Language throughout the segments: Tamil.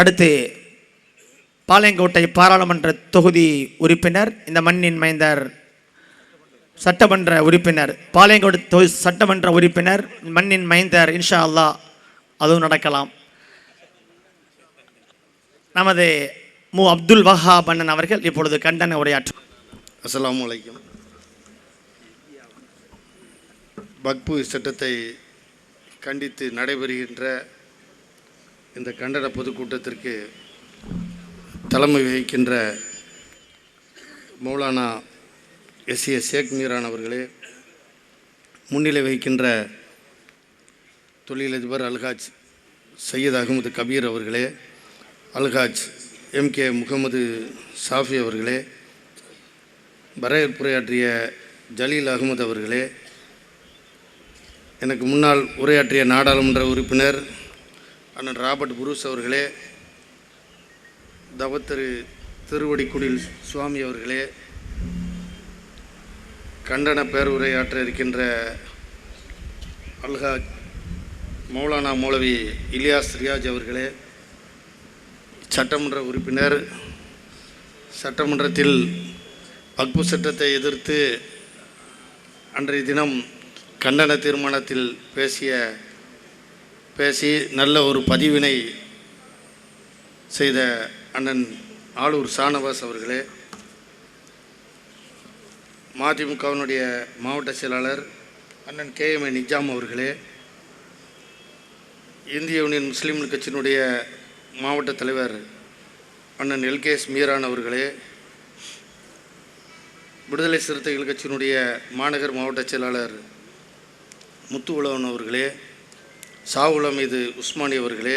அடுத்து பாளையங்கோட்டை பாராளுமன்ற தொகுதி உறுப்பினர் இந்த மண்ணின் மைந்தர் சட்டமன்ற உறுப்பினர் பாளையங்கோட்டை தொகுதி சட்டமன்ற உறுப்பினர் மண்ணின் மைந்தர் இன்ஷா அல்லாஹ் அதுவும் நடக்கலாம். நமது மு. அப்துல் வஹா பண்ணன் அவர்கள் இப்பொழுது கண்டன உரையாற்றும். அஸ்லாம் அலைக்கும் பக்பு சட்டத்தை கண்டித்து நடைபெறுகின்ற இந்த கண்டன பொதுக்கூட்டத்திற்கு தலைமை வகிக்கின்ற மௌலானா எஸ் ஏ ஷேக் மீரான் அவர்களே முன்னிலை வகிக்கின்ற தொழிலதிபர் அல்ஹாஜ் சையத் அகமது கபீர் அவர்களே அல்ஹாஜ் எம் கே முகமது சாஃபி அவர்களே வரவேற்புரையாற்றிய ஜலீல் அகமது அவர்களே எனக்கு முன்னால் உரையாற்றிய நாடாளுமன்ற உறுப்பினர் அண்ணன் ராபர்ட் புரூஸ் அவர்களே தவத்திரு திருவடிக்குடில் சுவாமி அவர்களே கண்டன பேருரையாற்ற இருக்கின்ற அல்ஹா மௌலானா மௌலவி இலியாஸ் ரியாஜ் அவர்களே சட்டமன்ற உறுப்பினர் சட்டமன்றத்தில் வக்பு சட்டத்தை எதிர்த்து அன்றைய தினம் கண்டன தீர்மானத்தில் பேசிய பேசி நல்ல ஒரு பதிவினை செய்த அண்ணன் ஆளூர் சானவாஸ் அவர்களே மதிமுகவினுடைய மாவட்ட செயலாளர் அண்ணன் கே எம் நிஜாம் அவர்களே இந்திய யூனியன் முஸ்லீம் கட்சியினுடைய மாவட்ட தலைவர் அண்ணன் எல்கேஎஸ் மீரான் அவர்களே விடுதலை சிறுத்தைகள் கட்சியினுடைய மாநகர் மாவட்ட செயலாளர் முத்து அவர்களே சாவுலம் மீது உஸ்மானி அவர்களே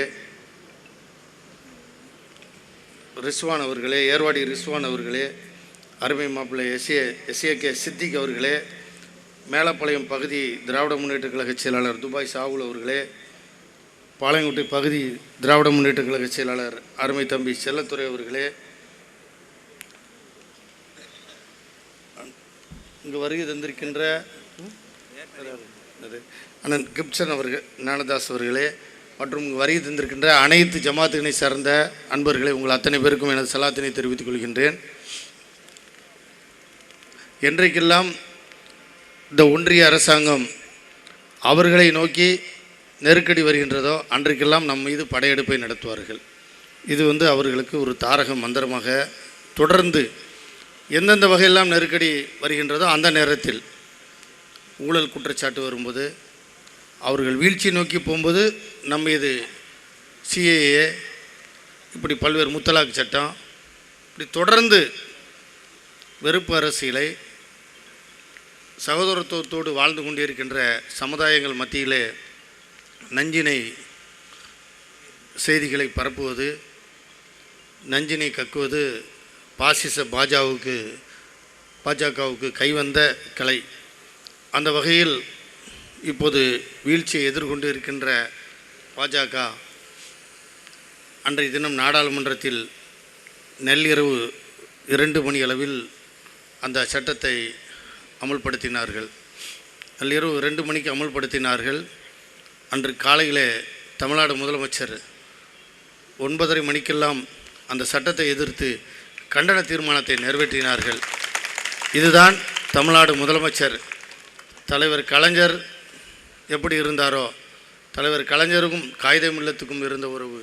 ரிஸ்வான் அவர்களே ஏர்வாடி ரிஸ்வான் அவர்களே அருமை மாப்பிள்ளை எஸ்ஏ எஸ்ஏ கே சித்திக் அவர்களே மேலப்பாளையம் பகுதி திராவிட முன்னேற்ற கழக செயலாளர் துபாய் சாவுல் அவர்களே பாளையங்குட்டி பகுதி திராவிட முன்னேற்ற கழக செயலாளர் அருமை தம்பி செல்லத்துறை அவர்களே இங்கு வருகை தந்திருக்கின்ற அண்ணன் கிப்சன் அவர்கள் ஞானதாஸ் அவர்களே மற்றும் இங்கு வருகை தந்திருக்கின்ற அனைத்து ஜமாத்துகளை சார்ந்த அன்பர்களே உங்கள் அத்தனை பேருக்கும் எனது சலாத்தினை தெரிவித்துக் கொள்கின்றேன். என்றைக்கெல்லாம் இந்த ஒன்றிய அரசாங்கம் அவர்களை நோக்கி நெருக்கடி வருகின்றதோ அன்றைக்கெல்லாம் நம் மீது படையெடுப்பை நடத்துவார்கள். இது வந்து அவர்களுக்கு ஒரு தாரக மந்திரமாக தொடர்ந்து எந்தெந்த வகையெல்லாம் நெருக்கடி வருகின்றதோ அந்த நேரத்தில் ஊழல் குற்றச்சாட்டு வரும்போது அவர்கள் வீழ்ச்சி நோக்கி போகும்போது நம்ம இது சிஏஏ இப்படி பல்வேறு முத்தலாக்கு சட்டம் இப்படி தொடர்ந்து வெறுப்பு அரசியலை சகோதரத்துவத்தோடு வாழ்ந்து கொண்டிருக்கின்ற சமுதாயங்கள் மத்தியிலே நஞ்சினை செய்திகளை பரப்புவது நஞ்சினை கக்குவது பாசிச பாஜகவுக்கு பாஜகவுக்கு கைவந்த கலை. அந்த வகையில் இப்போது வீழ்ச்சியை எதிர்கொண்டு இருக்கின்ற பாஜக அன்றைய தினம் நாடாளுமன்றத்தில் நள்ளிரவு இரண்டு மணி அளவில் அந்த சட்டத்தை அமுல்படுத்தினார்கள். நள்ளிரவு ரெண்டு மணிக்கு அமுல்படுத்தினார்கள். அன்று காலையிலே தமிழ்நாடு முதலமைச்சர் ஒன்பதரை மணிக்கெல்லாம் அந்த சட்டத்தை எதிர்த்து கண்டன தீர்மானத்தை நிறைவேற்றினார்கள். இதுதான் தமிழ்நாடு முதலமைச்சர் தலைவர் கலைஞர் எப்படி இருந்தாரோ தலைவர் கலைஞருக்கும் காகித மில்லத்துக்கும் இருந்த உறவு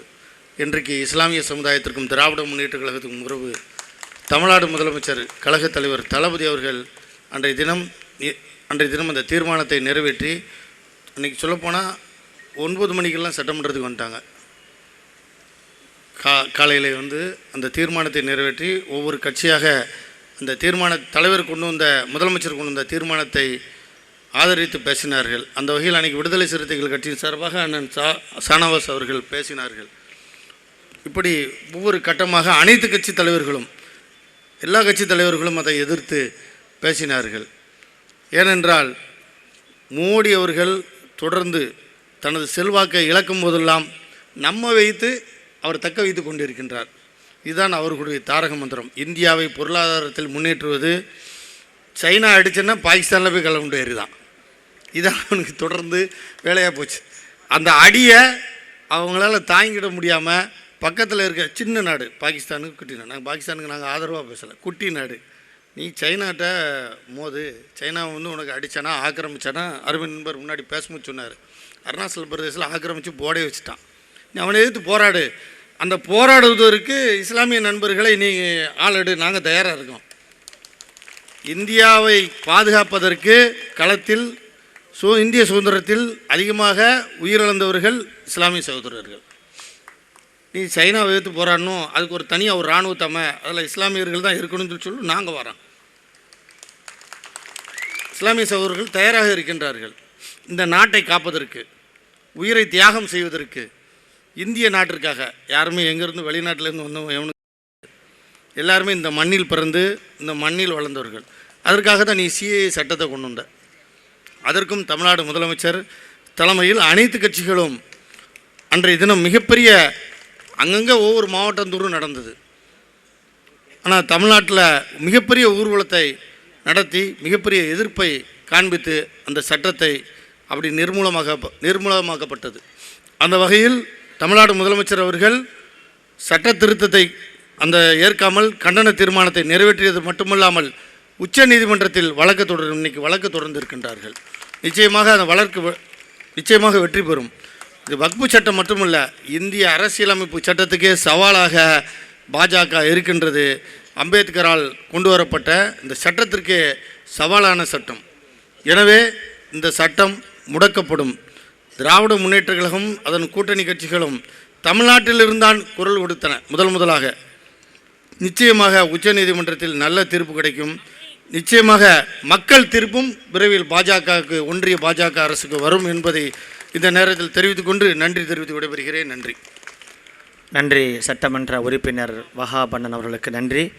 இன்றைக்கு இஸ்லாமிய சமுதாயத்திற்கும் திராவிட முன்னேற்ற கழகத்துக்கும் உறவு. தமிழ்நாடு முதலமைச்சர் கழகத் தலைவர் தளபதி அவர்கள் அன்றைய தினம் அன்றைய தினம் அந்த தீர்மானத்தை நிறைவேற்றி அன்றைக்கி சொல்லப்போனால் ஒன்பது மணிக்கெல்லாம் சட்டமன்றத்துக்கு வந்துட்டாங்க. கா காலையில் வந்து அந்த தீர்மானத்தை நிறைவேற்றி ஒவ்வொரு கட்சியாக அந்த தீர்மான தலைவர் கொண்டு வந்த முதலமைச்சர் கொண்டு வந்த தீர்மானத்தை ஆதரித்து பேசினார்கள். அந்த வகையில் அன்றைக்கி விடுதலை சிறுத்தைகள் கட்சியின் சார்பாக அண்ணன் சா சானவாஸ் அவர்கள் பேசினார்கள். இப்படி ஒவ்வொரு கட்டமாக அனைத்து கட்சி தலைவர்களும் எல்லா கட்சி தலைவர்களும் அதை எதிர்த்து பேசினார்கள். ஏனென்றால் மோடி அவர்கள் தொடர்ந்து தனது செல்வாக்கை இழக்கும் போதெல்லாம் நம்ம வைத்து அவர் தக்க வைத்து கொண்டிருக்கின்றார். இதுதான் அவர்களுடைய தாரக மந்திரம். இந்தியாவை பொருளாதாரத்தில் முன்னேற்றுவது சைனா அடிச்சுன்னா பாகிஸ்தானில் போய் கலந்து ஏறிதான். இதான் அவனுக்கு தொடர்ந்து வேலையாக போச்சு. அந்த அடியை அவங்களால தாங்கிட முடியாமல் பக்கத்தில் இருக்க சின்ன நாடு பாகிஸ்தானுக்கு குட்டி நாடு. நாங்கள் பாகிஸ்தானுக்கு நாங்கள் ஆதரவாக பேசலை. குட்டி நாடு. நீ சைனாட்ட மோது. சைனா வந்து உனக்கு அடித்தானா ஆக்கிரமிச்சானா? அருமை நண்பர் முன்னாடி பேசும்போது சொன்னார். அருணாச்சல பிரதேசத்தில் ஆக்கிரமித்து போடே வச்சுட்டான். நீ அவனை எதிர்த்து போராடு. அந்த போராடுவதற்கு இஸ்லாமிய நண்பர்களை நீ ஆளெடு. நாங்கள் தயாராக இருக்கோம். இந்தியாவை பாதுகாப்பதற்கு களத்தில் சு இந்திய சுதந்திரத்தில் அதிகமாக உயிரிழந்தவர்கள் இஸ்லாமிய சகோதரர்கள். நீ சைனாவை எதிர்த்து போராடணும் அதுக்கு ஒரு தனியாக ஒரு இராணுவத்தமை அதில் இஸ்லாமியர்கள் தான் இருக்கணும்னு சொல்லி நாங்கள் வரோம் இஸ்லாமிய சகோதரர்கள் தயாராக இருக்கின்றார்கள். இந்த நாட்டை காப்பதற்கு உயிரை தியாகம் செய்வதற்கு இந்திய நாட்டிற்காக யாருமே எங்கேருந்து வெளிநாட்டிலேருந்து வந்தவங்க எவனுக்கு எல்லாருமே இந்த மண்ணில் பிறந்து இந்த மண்ணில் வளர்ந்தவர்கள். அதற்காக தான் நீ சிஏஏ சட்டத்தை கொண்டு வந்த. அதற்கும் தமிழ்நாடு முதலமைச்சர் தலைமையில் அனைத்து கட்சிகளும் அன்றைய தினம் மிகப்பெரிய அங்கங்கே ஒவ்வொரு மாவட்டந்தோறும் நடந்தது. ஆனால் தமிழ்நாட்டில் மிகப்பெரிய ஊர்வலத்தை நடத்தி மிகப்பெரிய எதிர்ப்பை காண்பித்து அந்த சட்டத்தை அப்படி நிர்மூலமாக நிர்மூலமாக்கப்பட்டது. அந்த வகையில் தமிழ்நாடு முதலமைச்சர் அவர்கள் சட்ட திருத்தத்தை அந்த ஏற்காமல் கண்டன தீர்மானத்தை நிறைவேற்றியது மட்டுமல்லாமல் உச்ச நீதிமன்றத்தில் வழக்கு தொடர் இன்னைக்கு வழக்கு தொடர்ந்து இருக்கின்றார்கள் நிச்சயமாக அந்த வழக்கு வெ- நிச்சயமாக வெற்றி பெறும். இது வக்பு சட்டம் மட்டுமல்ல இந்திய அரசியலமைப்பு சட்டத்துக்கே சவாலாக பாஜக இருக்கின்றது. அம்பேத்கரால் கொண்டு வரப்பட்ட இந்த சட்டத்திற்கே சவாலான சட்டம். எனவே இந்த சட்டம் முடக்கப்படும். திராவிட முன்னேற்ற கழகம் அதன் கூட்டணி கட்சிகளும் தமிழ்நாட்டிலிருந்தான் குரல் கொடுத்தன முதல் முதலாக. நிச்சயமாக உச்சநீதிமன்றத்தில் நல்ல தீர்ப்பு கிடைக்கும். நிச்சயமாக மக்கள் தீர்ப்பும் விரைவில் பாஜகவுக்கு ஒன்றிய பாஜக அரசுக்கு வரும் என்பதை இந்த நேரத்தில் தெரிவித்துக் கொண்டு நன்றி தெரிவித்து விடைபெறுகிறேன். நன்றி. நன்றி. சட்டமன்ற உறுப்பினர் வகாபண்ணன் அவர்களுக்கு நன்றி.